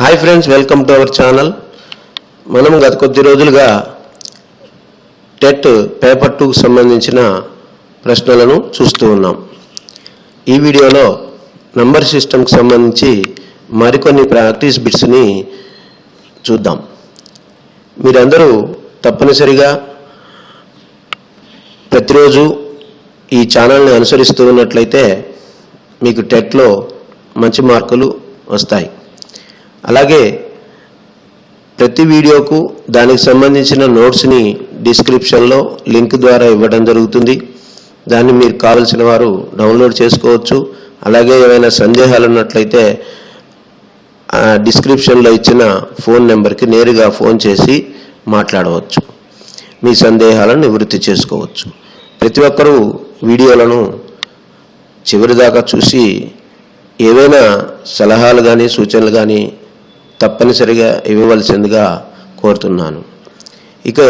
Hi friends welcome to our channel. మనం గత కొద్ది రోజులుగా టెట్ పేపర్ టూకు సంబంధించిన ప్రశ్నలను చూస్తూ ఉన్నాం. ఈ వీడియోలో నంబర్ సిస్టమ్కి సంబంధించి మరికొన్ని ప్రాక్టీస్ బిట్స్ని చూద్దాం. మీరందరూ తప్పనిసరిగా ప్రతిరోజు ఈ ఛానల్ని అనుసరిస్తూ ఉన్నట్లయితే మీకు టెట్లో మంచి మార్కులు వస్తాయి. అలాగే ప్రతి వీడియోకు దానికి సంబంధించిన నోట్స్ని డిస్క్రిప్షన్లో లింక్ ద్వారా ఇవ్వడం జరుగుతుంది. దాన్ని మీరు కావలసిన వారు డౌన్లోడ్ చేసుకోవచ్చు. అలాగే ఏమైనా సందేహాలు ఉన్నట్లయితే ఆ డిస్క్రిప్షన్లో ఇచ్చిన ఫోన్ నెంబర్కి నేరుగా ఫోన్ చేసి మాట్లాడవచ్చు. మీ సందేహాలను నివృత్తి చేసుకోవచ్చు. ప్రతి ఒక్కరూ వీడియోలను చివరిదాకా చూసి ఏవైనా సలహాలు కానీ సూచనలు కానీ తప్పనిసరిగా ఇవ్వవలసిందిగా కోరుతున్నాను. ఇక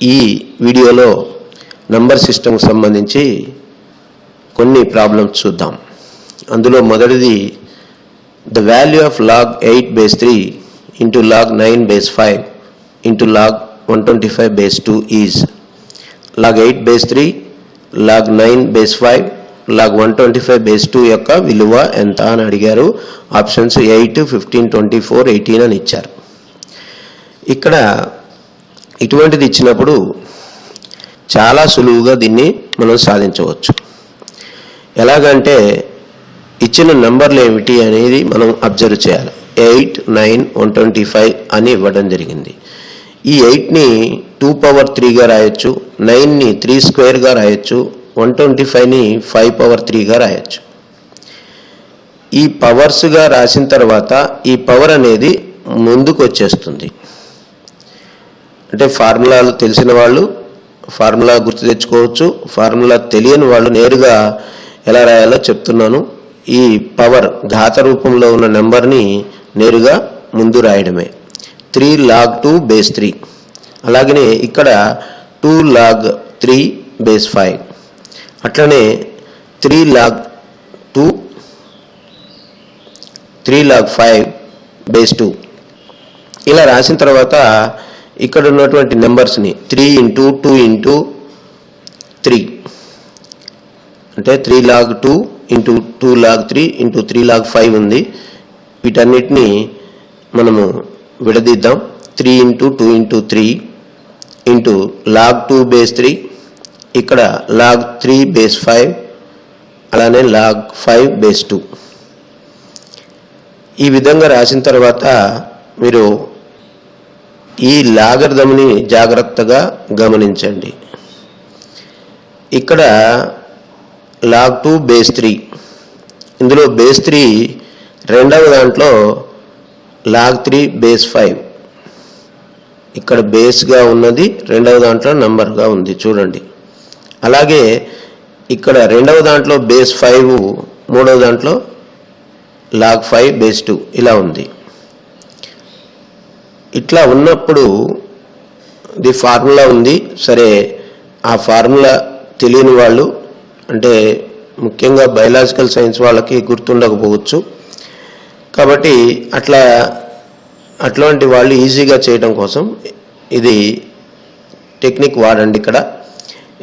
ఈ వీడియోలో నంబర్ సిస్టమ్కి సంబంధించి కొన్ని ప్రాబ్లమ్స్ చూద్దాం. అందులో మొదటిది the value of log eight base three into log nine base five into log one twenty five base two is. Log eight base three log nine base five log one twenty five base two యొక్క విలువ ఎంత అని అడిగారు. Options eight fifteen twenty four eighteen అని ఇచ్చారు. ఇక్కడ ఇటువంటిది ఇచ్చినప్పుడు చాలా సులువుగా దీన్ని మనం సాధించవచ్చు. ఎలాగంటే ఇచ్చిన నెంబర్లు ఏమిటి అనేది మనం అబ్జర్వ్ చేయాలి. Eight nine one twenty five అని ఇవ్వడం జరిగింది. ఈ ఎయిట్ని టూ పవర్ త్రీగా రాయొచ్చు. నైన్ని త్రీ స్క్వేర్గా రాయొచ్చు. వన్ ట్వంటీ ఫైవ్ని ఫైవ్ పవర్ త్రీగా రాయొచ్చు. ఈ పవర్స్గా రాసిన తర్వాత ఈ పవర్ అనేది ముందుకు వచ్చేస్తుంది అంటే ఫార్ములాలు తెలిసిన వాళ్ళు ఫార్ములా గుర్తు తెచ్చుకోవచ్చు. ఫార్ములా తెలియని వాళ్ళు నేరుగా ఎలా రాయాలో చెప్తున్నాను. ఈ పవర్ ఘాత రూపంలో ఉన్న నెంబర్ని నేరుగా ముందు రాయడమే. Three log two base three అలాగనే ఇక్కడ two log three base five అట్లనే three log two three log five base two. ఇలా రాసిన తర్వాత ఇక్కడ ఉన్నటువంటి నెంబర్స్ని three into two into three. అంటే three log two into two log three into three log five ఉంది. వీటన్నిటిని మనము విడదీద్దాం. Three into two into three into log two base three ఇక్కడ లాగ్ త్రీ బేస్ ఫైవ్ అలానే లాగ్ ఫైవ్ బేస్ టూ. ఈ విధంగా రాసిన తర్వాత మీరు ఈ లాగర్దముని జాగ్రత్తగా గమనించండి. ఇక్కడ లాగ్ టూ బేస్ త్రీ. ఇందులో బేస్ త్రీ రెండవ దాంట్లో లాగ్ త్రీ బేస్ ఫైవ్. ఇక్కడ బేస్గా ఉన్నది రెండవ దాంట్లో నంబర్గా ఉంది. చూడండి. అలాగే ఇక్కడ రెండవ దాంట్లో బేస్ ఫైవ్ మూడవ దాంట్లో లాగ్ ఫైవ్ బేస్ టూ ఇలా ఉంది. ఇట్లా ఉన్నప్పుడు ది ఫార్ములా ఉంది. సరే ఆ ఫార్ములా తెలియని వాళ్ళు అంటే ముఖ్యంగా బయలాజికల్ సైన్స్ వాళ్ళకి గుర్తుండకపోవచ్చు. కాబట్టి అట్లా అట్లాంటి వాళ్ళు ఈజీగా చేయడం కోసం ఇది టెక్నిక్ వాడండి ఇక్కడ.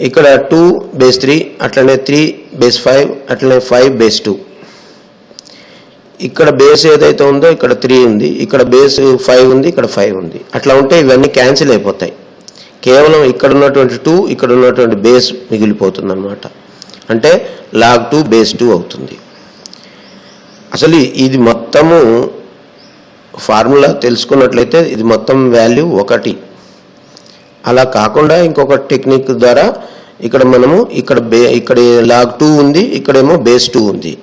ఇక్కడ టూ బేస్ త్రీ అట్లనే త్రీ బేస్ ఫైవ్ అట్లనే ఫైవ్ బేస్ టూ ఇక్కడ బేస్ ఏదైతే ఉందో ఇక్కడ త్రీ ఉంది ఇక్కడ బేస్ ఫైవ్ ఉంది ఇక్కడ ఫైవ్ ఉంది. అట్లా ఉంటే ఇవన్నీ క్యాన్సిల్ అయిపోతాయి. కేవలం ఇక్కడ ఉన్నటువంటి టూ ఇక్కడ ఉన్నటువంటి బేస్ మిగిలిపోతుంది అనమాట అంటే లాగ్ టూ బేస్ టూ అవుతుంది. అసలు ఇది మొత్తము ఫార్ములా తెలుసుకున్నట్లయితే ఇది మొత్తం వాల్యూ ఒకటి. అలా కాకుండా ఇంకొక టెక్నిక్ ద్వారా ఇక్కడ మనము ఇక్కడ బే ఇక్కడ లాగ్ టూ ఉంది ఇక్కడేమో బేస్ టూ ఉంది.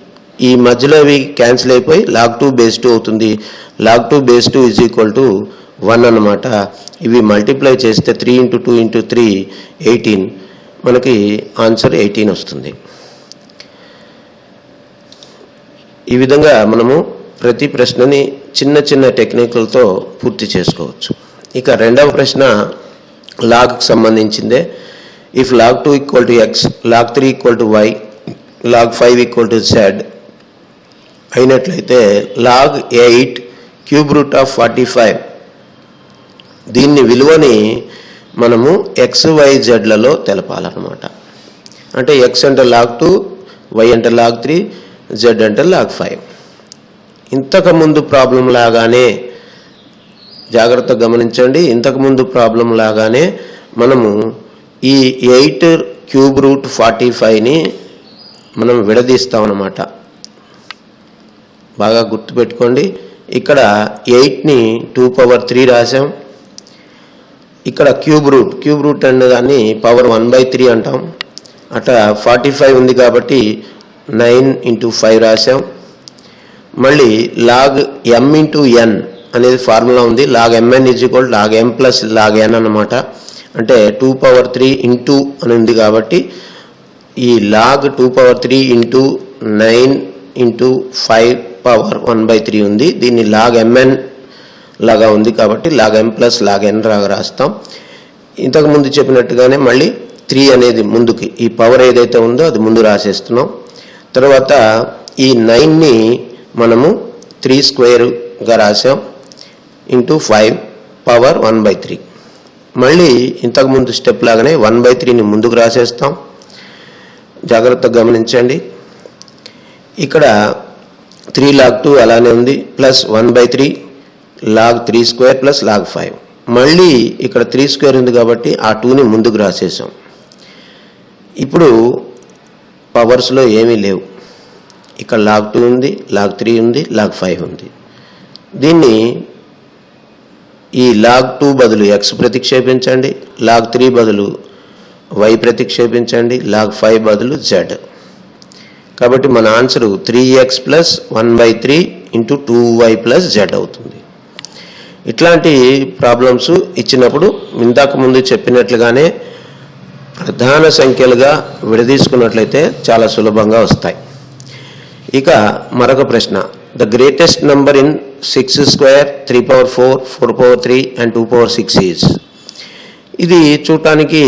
ఈ మధ్యలో ఇవి క్యాన్సిల్ అయిపోయి లాగ్ టూ బేస్ టూ అవుతుంది. Log two base two is equal to one అనమాట ఇవి మల్టిప్లై చేస్తే three into two into three eighteen మనకి ఆన్సర్ ఎయిటీన్ వస్తుంది. ఈ విధంగా మనము ప్రతి ప్రశ్నని చిన్న చిన్న టెక్నిక్లతో పూర్తి చేసుకోవచ్చు. ఇక రెండవ ప్రశ్న లాగ్కి సంబంధించిందే. If log two equal to x log three equal to y log five equal to z అయినట్లయితే log eight cube root of forty five దీన్ని విలువని మనము ఎక్స్ వై జెడ్లలో తెలపాలన్నమాట. అంటే ఎక్స్ అంటే లాగ్ టూ వై అంటే లాగ్ త్రీ జెడ్ అంటే log five ఇంతకు ముందు ప్రాబ్లం లాగానే జాగ్రత్తగా గమనించండి. ఇంతకు ముందు ప్రాబ్లం లాగానే మనము ఈ ఎయిట్ క్యూబ్ రూట్ ఫార్టీ ఫైవ్ని మనం విడదీస్తామన్నమాట. బాగా గుర్తుపెట్టుకోండి. ఇక్కడ ఎయిట్ని టూ పవర్ త్రీ రాసాం ఇక్కడ క్యూబ్ రూట్ క్యూబ్ రూట్ అనే దాన్ని పవర్ వన్ బై త్రీ అంటాం. అట్లా ఫార్టీ ఫైవ్ ఉంది కాబట్టి నైన్ ఇంటూ ఫైవ్ రాసాం మళ్ళీ లాగ్ ఎం ఇంటూ ఎన్ అనేది ఫార్ములా ఉంది. Log m n is equal log m plus log n అన్నమాట. అంటే టూ పవర్ త్రీ ఇంటూ అని ఉంది కాబట్టి ఈ log two power three into nine into five power one by three ఉంది. దీన్ని లాగ్ ఎంఎన్ లాగా ఉంది కాబట్టి log m plus log n లాగా రాస్తాం. ఇంతకు ముందు చెప్పినట్టుగానే మళ్ళీ త్రీ అనేది ముందుకి ఈ పవర్ ఏదైతే ఉందో అది ముందు రాసేస్తున్నాం. తర్వాత ఈ నైన్ని మనము త్రీ స్క్వేర్గా రాసాం. Into five power one by three మళ్ళీ ఇంతకు ముందు స్టెప్ లాగానే వన్ బై త్రీని ముందుకు రాసేస్తాం. జాగ్రత్తగా గమనించండి. ఇక్కడ త్రీ లాగ్ టూ అలానే ఉంది plus one by three log three square plus log five మళ్ళీ ఇక్కడ త్రీ స్క్వేర్ ఉంది కాబట్టి ఆ టూని ముందుకు రాసేసాం. ఇప్పుడు పవర్స్లో ఏమీ లేవు. ఇక్కడ లాగ్ టూ ఉంది లాగ్ త్రీ ఉంది లాగ్ ఫైవ్ ఉంది. దీన్ని ఈ లాగ్ టూ బదులు ఎక్స్ ప్రతిక్షేపించండి. లాగ్ త్రీ బదులు వై ప్రతిక్షేపించండి. లాగ్ ఫైవ్ బదులు జెడ్ కాబట్టి మన answer three x plus one by three into two y plus z అవుతుంది. ఇట్లాంటి ప్రాబ్లమ్స్ ఇచ్చినప్పుడు ఇందాక ముందు చెప్పినట్లుగానే ప్రధాన సంఖ్యలుగా విడదీసుకున్నట్లయితే చాలా సులభంగా వస్తాయి. ఇక మరొక ప్రశ్న. The greatest number in six square three power four four power three and two power six is ఇది చూడటానికి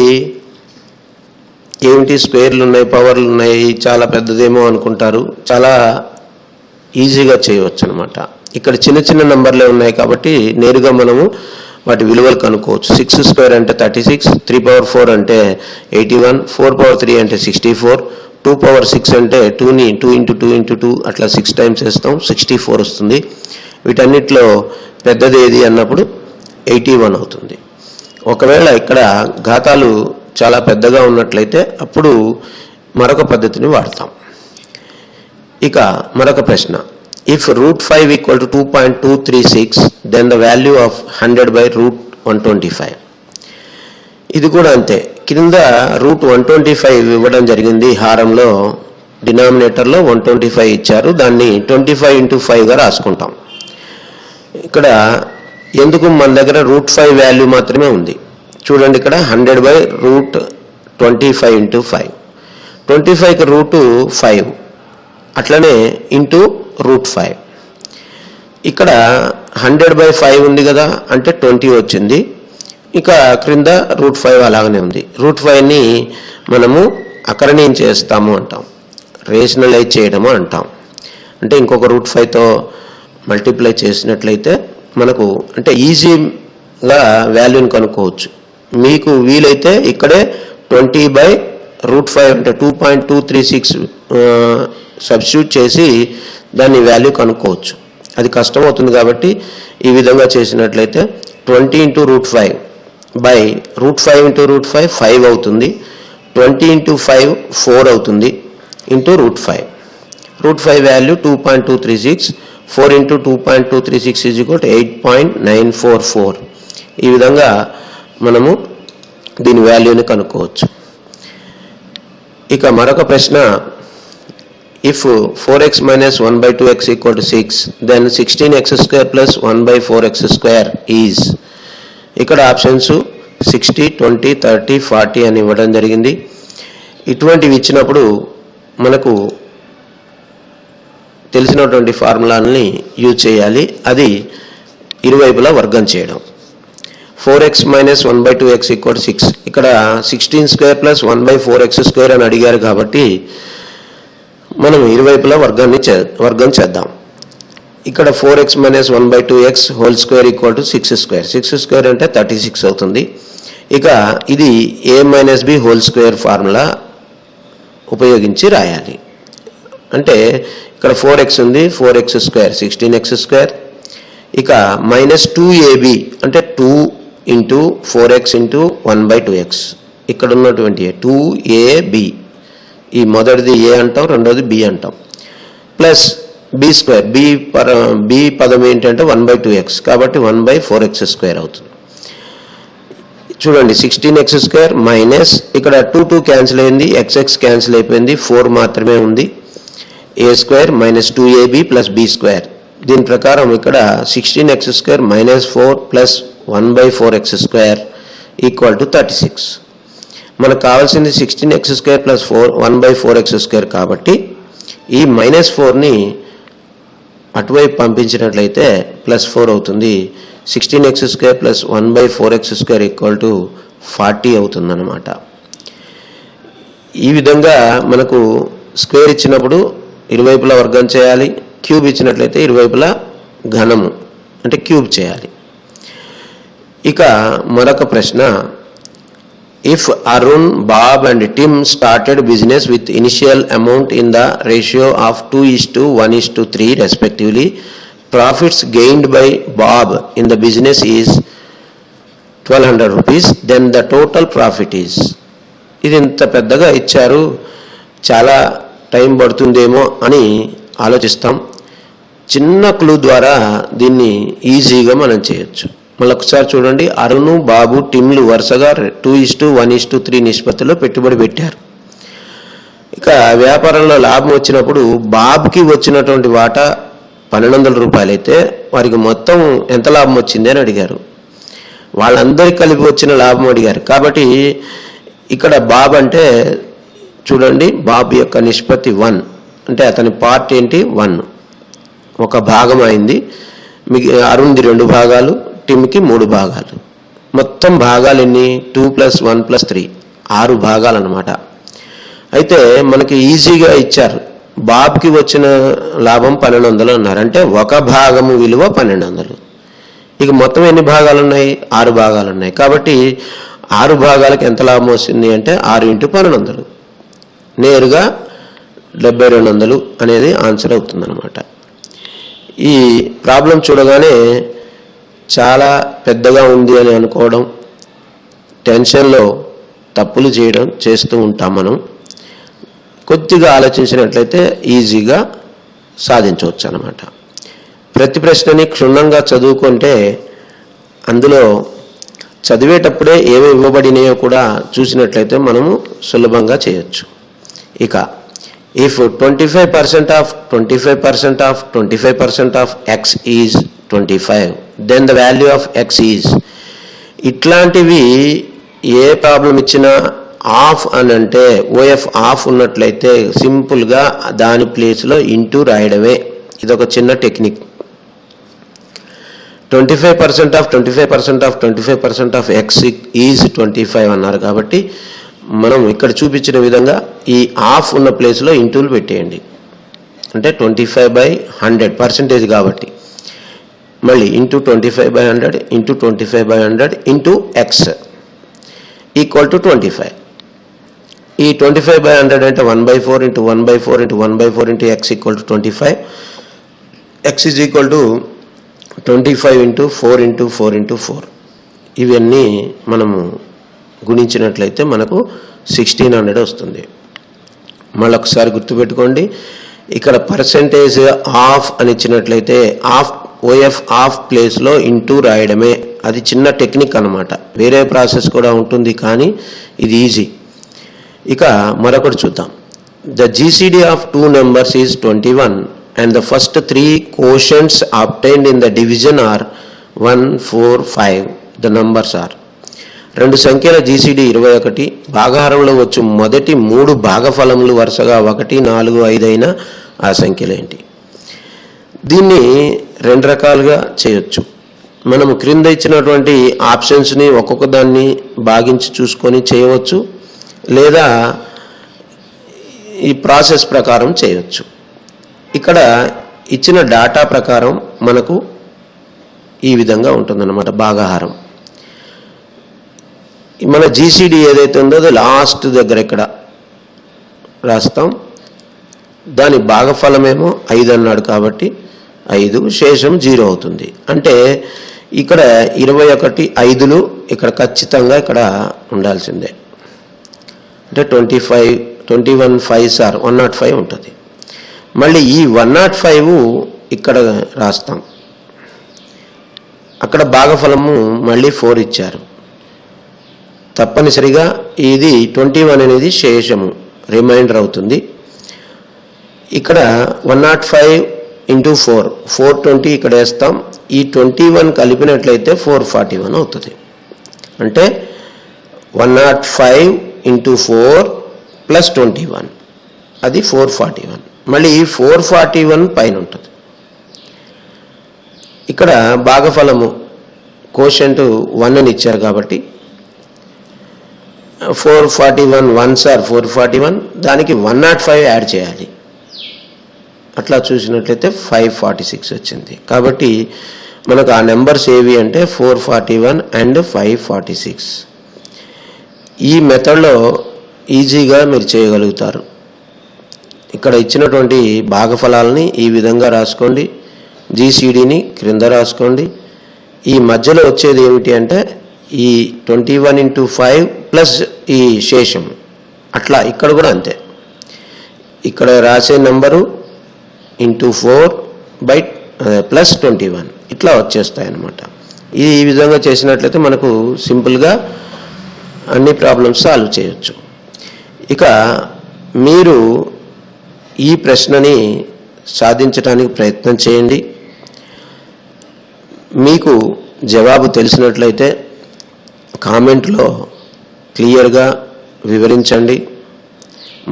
ఏమిటి స్క్వేర్లు ఉన్నాయి పవర్లు ఉన్నాయి చాలా పెద్దదేమో అనుకుంటారు. చాలా ఈజీగా చేయవచ్చు అనమాట ఇక్కడ చిన్న చిన్న నంబర్లే ఉన్నాయి కాబట్టి నేరుగా మనము వాటి విలువలు కనుక్కోవచ్చు. సిక్స్ స్క్వేర్ అంటే thirty six three power four అంటే eighty one four power three అంటే sixty four two power six అంటే టూని two into two into two అట్లా సిక్స్ టైమ్స్ వేస్తాం. సిక్స్టీ ఫోర్ వస్తుంది. వీటన్నిటిలో పెద్దది ఏది అన్నప్పుడు ఎయిటీ వన్ అవుతుంది. ఒకవేళ ఇక్కడ ఘాతాలు చాలా పెద్దగా ఉన్నట్లయితే అప్పుడు మరొక పద్ధతిని వాడతాం. ఇక మరొక ప్రశ్న. If root five equal to two point two three six then the value of hundred by root one twenty five ఇది కూడా అంతే. క్రింద రూట్ వన్ ట్వంటీ ఫైవ్ ఇవ్వడం జరిగింది. హారంలో డినామినేటర్లో వన్ ట్వంటీ ఫైవ్ ఇచ్చారు. దాన్ని ట్వంటీ ఫైవ్ ఇంటూ ఫైవ్గా రాసుకుంటాం. ఇక్కడ ఎందుకు మన దగ్గర రూట్ ఫైవ్ వాల్యూ మాత్రమే ఉంది? చూడండి ఇక్కడ hundred by root twenty five into five. Twenty ఫైవ్కి రూటు ఫైవ్. అట్లనే ఇంటూ రూట్ ఫైవ్. ఇక్కడ హండ్రెడ్ బై ఫైవ్ ఉంది కదా అంటే ట్వంటీ వచ్చింది. ఇక క్రింద రూట్ ఫైవ్ అలాగనే ఉంది. రూట్ ఫైవ్ని మనము అకరణీయం చేస్తాము అంటాం. రేషనలైజ్ చేయడము అంటాం. అంటే ఇంకొక రూట్ ఫైవ్తో మల్టిప్లై చేసినట్లయితే మనకు అంటే ఈజీగా వాల్యూని కనుక్కోవచ్చు. మీకు వీలైతే ఇక్కడే ట్వంటీ బై రూట్ ఫైవ్ అంటే two point two three six substitute చేసి దాని వాల్యూ కనుక్కోవచ్చు. అది కష్టం అవుతుంది కాబట్టి ఈ విధంగా చేసినట్లయితే twenty into root five by root five into root five five అవుతుంది. ట్వంటీ ఇంటూ ఫైవ్ ఫోర్ అవుతుంది into root five. Root five value two point two three six four into two point two three six is equal eight point nine four four. ఈ విధంగా మనము దీని వాల్యూని కనుక్కోవచ్చు. ఇక మరొక ప్రశ్న if four x minus one by two x equal to six then sixteen x square plus one by four x square is ఇక్కడ options sixty twenty thirty forty అని ఇవ్వడం జరిగింది. ఇటువంటివి ఇచ్చినప్పుడు మనకు తెలిసినటువంటి ఫార్ములాని యూజ్ చేయాలి. అది ఇరువైపులా వర్గం చేయడం. Four x minus one by two x equal six. ఇక్కడ sixteen square plus one by four x square అని అడిగారు కాబట్టి మనం ఇరువైపులా వర్గాన్ని చే వర్గం చేద్దాం. ఇక్కడ four x minus one by two x whole square equal to six square six square అంటే థర్టీ సిక్స్ అవుతుంది. ఇక ఇది a minus b whole square formula ఉపయోగించి రాయాలి. అంటే ఇక్కడ ఫోర్ ఎక్స్ ఉంది four x square sixteen x square ఇక మైనస్ టూ ఏబి అంటే two into four x into one by two x ఇక్కడ ఉన్నటువంటి టూ ఏబి ఈ మొదటిది ఏ అంటాం రెండోది బి అంటాం. ప్లస్ బి స్క్వేర్ బి పర బి పదం ఏంటంటే వన్ బై టూ ఎక్స్ కాబట్టి one by four x square అవుతుంది. చూడండి సిక్స్టీన్ ఎక్స్ స్క్వేర్ మైనస్ ఇక్కడ టూ టూ క్యాన్సిల్ అయింది ఎక్స్ ఎక్స్ క్యాన్సిల్ అయిపోయింది ఫోర్ మాత్రమే ఉంది. A square minus two a b plus b square దీని ప్రకారం ఇక్కడ sixteen x square minus four plus one by four x square equal to thirty six మనకు కావాల్సింది sixteen x square plus four one by four x square కాబట్టి ఈ minus ఫోర్ని అటువైపు పంపించినట్లయితే ప్లస్ ఫోర్ అవుతుంది. Sixteen x square plus one by four x square equal to forty అవుతుందన్నమాట. ఈ విధంగా మనకు స్క్వేర్ ఇచ్చినప్పుడు ఇరువైపులా వర్గం చేయాలి. క్యూబ్ ఇచ్చినట్లయితే ఇరువైపులా ఘనము అంటే క్యూబ్ చేయాలి. ఇక మరొక ప్రశ్న if Arun Bob and Tim started business with initial amount in the ratio of two is to one is to three respectively profits gained by Bob in the business is twelve hundred rupees then the total profit is ఇది ఇంత పెద్దగా ఇచ్చారు. చాలా time పడుతుందేమో అని ఆలోచిస్తాం. చిన్న clue ద్వారా దీన్ని ఈజీగా మనం చేయొచ్చు. మళ్ళీ ఒకసారి చూడండి. అరుణ్ బాబు టీంలు వరుసగా two is one is to three నిష్పత్తిలో పెట్టుబడి పెట్టారు. ఇక వ్యాపారంలో లాభం వచ్చినప్పుడు బాబుకి వచ్చినటువంటి వాటా పన్నెండు వందల రూపాయలు అయితే వారికి మొత్తం ఎంత లాభం వచ్చింది అని అడిగారు. వాళ్ళందరికీ కలిపి వచ్చిన లాభం అడిగారు. కాబట్టి ఇక్కడ బాబు అంటే చూడండి బాబు యొక్క నిష్పత్తి వన్. అంటే అతని పార్ట్ ఏంటి? వన్. ఒక భాగం అయింది. మిగి అరుణ్ది రెండు భాగాలు టిమ్కి మూడు భాగాలు. మొత్తం భాగాలు ఎన్ని? Two plus one plus three. ఆరు భాగాలు అనమాట అయితే మనకి ఈజీగా ఇచ్చారు. బాబుకి వచ్చిన లాభం పన్నెండు వందలు అన్నారు. అంటే ఒక భాగము విలువ పన్నెండు వందలు ఇక మొత్తం ఎన్ని భాగాలు ఉన్నాయి ఆరు భాగాలు ఉన్నాయి కాబట్టి ఆరు భాగాలకు ఎంత లాభం వస్తుంది అంటే ఆరు ఇంటూ పన్నెండు వందలు నేరుగా డెబ్బై రెండు వందలు అనేది ఆన్సర్ అవుతుందన్నమాట. ఈ ప్రాబ్లం చూడగానే చాలా పెద్దగా ఉంది అని అనుకోవడం టెన్షన్లో తప్పులు చేయడం చేస్తూ ఉంటాం మనం. కొద్దిగా ఆలోచించినట్లయితే ఈజీగా సాధించవచ్చు అన్నమాట. ప్రతి ప్రశ్నని క్షుణ్ణంగా చదువుకుంటే అందులో చదివేటప్పుడే ఏమి ఇవ్వబడినాయో కూడా చూసినట్లయితే మనము సులభంగా చేయొచ్చు. ఇక if twenty five percent of twenty five percent of twenty five percent of x is twenty five then the value of x is ఇట్లాంటివి ఏ ప్రాబ్లం ఇచ్చినా ఆఫ్ అని అంటే ఓఎఫ్ ఆఫ్ ఉన్నట్లయితే సింపుల్గా దాని ప్లేస్లో ఇంటూ రాయడమే ఇదొక చిన్న technique twenty five percent of twenty five percent of twenty five percent of x is twenty five అన్నారు కాబట్టి మనం ఇక్కడ చూపించిన విధంగా ఈ ఆఫ్ ఉన్న ప్లేస్లో ఇంటూలు పెట్టేయండి. అంటే twenty five by hundred percentage కాబట్టి. మళ్ళీ into twenty five by hundred into twenty five by hundred into x equal to twenty five ఈ ట్వంటీ ఫైవ్ బై హండ్రెడ్ అంటే one by four into one by four into one by four into x equal to twenty five x is equal to twenty five into four into four into four ఇవన్నీ మనము గుణించినట్లయితే మనకు sixteen hundred వస్తుంది. మళ్ళీ ఒకసారి గుర్తుపెట్టుకోండి. ఇక్కడ percentage of అని ఇచ్చినట్లయితే ఆఫ్ ఓఎఫ్ ఆఫ్ ప్లేస్లో ఇంటూ రాయడమే. అది చిన్న టెక్నిక్ అనమాట వేరే ప్రాసెస్ కూడా ఉంటుంది కానీ ఇది ఈజీ ఇక మరొకటి చూద్దాం. The GCD of two numbers is twenty one and the first three quotients obtained in the division are one four five the numbers are రెండు సంఖ్యల జీసీడీ ఇరవై ఒకటి భాగాహారంలో వచ్చు మొదటి మూడు భాగఫలములు వరుసగా ఒకటి నాలుగు ఐదు అయిన ఆ సంఖ్యలు ఏంటి? దీన్ని రెండు రకాలుగా చేయొచ్చు. మనము క్రింద ఇచ్చినటువంటి ఆప్షన్స్ని ఒక్కొక్క దాన్ని భాగించి చూసుకొని చేయవచ్చు లేదా ఈ ప్రాసెస్ ప్రకారం చేయవచ్చు ఇక్కడ ఇచ్చిన డాటా ప్రకారం మనకు ఈ విధంగా ఉంటుందన్నమాట భాగాహారం. మన జీసీడీ ఏదైతే ఉందో అది లాస్ట్ దగ్గర ఇక్కడ రాస్తాం. దాని భాగఫలమేమో ఐదు అన్నాడు కాబట్టి ఐదు శేషం జీరో అవుతుంది. అంటే ఇక్కడ ఇరవై ఒకటి ఐదులు ఇక్కడ ఖచ్చితంగా ఇక్కడ ఉండాల్సిందే. అంటే twenty five twenty one five sir one nought five ఉంటుంది. మళ్ళీ ఈ వన్ నాట్ ఫైవ్ ఇక్కడ రాస్తాం. అక్కడ భాగఫలము మళ్ళీ ఫోర్ ఇచ్చారు. తప్పనిసరిగా ఇది ట్వంటీ వన్ అనేది శేషము రిమైండర్ అవుతుంది. ఇక్కడ one nought five into four four twenty ఇక్కడ వేస్తాం. ఈ ట్వంటీ వన్ కలిపినట్లయితే ఫోర్ ఫార్టీ వన్ అవుతుంది. అంటే one nought five into four plus twenty one అది ఫోర్ ఫార్టీ వన్. మళ్ళీ ఫోర్ ఫార్టీ వన్ పైన ఉంటుంది. ఇక్కడ భాగఫలము కోషంటు వన్ అని ఇచ్చారు కాబట్టి four forty one one sir four forty one దానికి వన్ నాట్ ఫైవ్ యాడ్ చేయాలి. అట్లా చూసినట్లయితే ఫైవ్ ఫార్టీ సిక్స్ వచ్చింది. కాబట్టి మనకు ఆ నెంబర్స్ ఏవి అంటే four forty one and five forty six. ఈ మెథడ్లో ఈజీగా మీరు చేయగలుగుతారు. ఇక్కడ ఇచ్చినటువంటి భాగఫలాలని ఈ విధంగా రాసుకోండి. జీసీడీని క్రింద రాసుకోండి. ఈ మధ్యలో వచ్చేది ఏమిటి అంటే ఈ twenty one into five plus ఈ శేషం. అట్లా ఇక్కడ కూడా అంతే. ఇక్కడ రాసే number into four by plus twenty one. ఇట్లా వచ్చేస్తాయి అన్నమాట ఇది ఈ విధంగా చేసినట్లయితే మనకు సింపుల్గా అన్ని ప్రాబ్లమ్స్ సాల్వ్ చేయొచ్చు. ఇక మీరు ఈ ప్రశ్నని సాధించడానికి ప్రయత్నం చేయండి. మీకు జవాబు తెలిసినట్లయితే కామెంట్లో క్లియర్గా వివరించండి.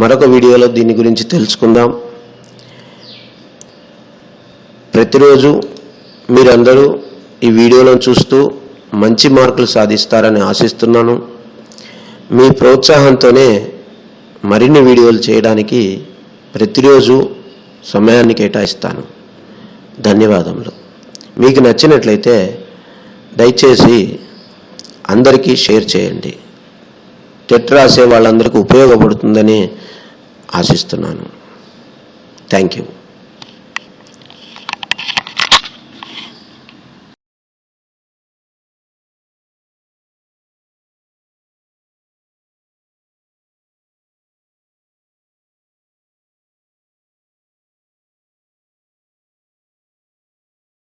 మరొక వీడియోలో దీని గురించి తెలుసుకుందాం. ప్రతిరోజు మీరందరూ ఈ వీడియోలను చూస్తూ మంచి మార్కులు సాధిస్తారని ఆశిస్తున్నాను. మీ ప్రోత్సాహంతోనే మరిన్ని వీడియోలు చేయడానికి ప్రతిరోజు సమయాన్ని కేటాయిస్తాను. ధన్యవాదములు. మీకు నచ్చినట్లయితే దయచేసి అందరికీ షేర్ చేయండి. టెట్ రాసే వాళ్ళందరికీ ఉపయోగపడుతుందని ఆశిస్తున్నాను. Thank you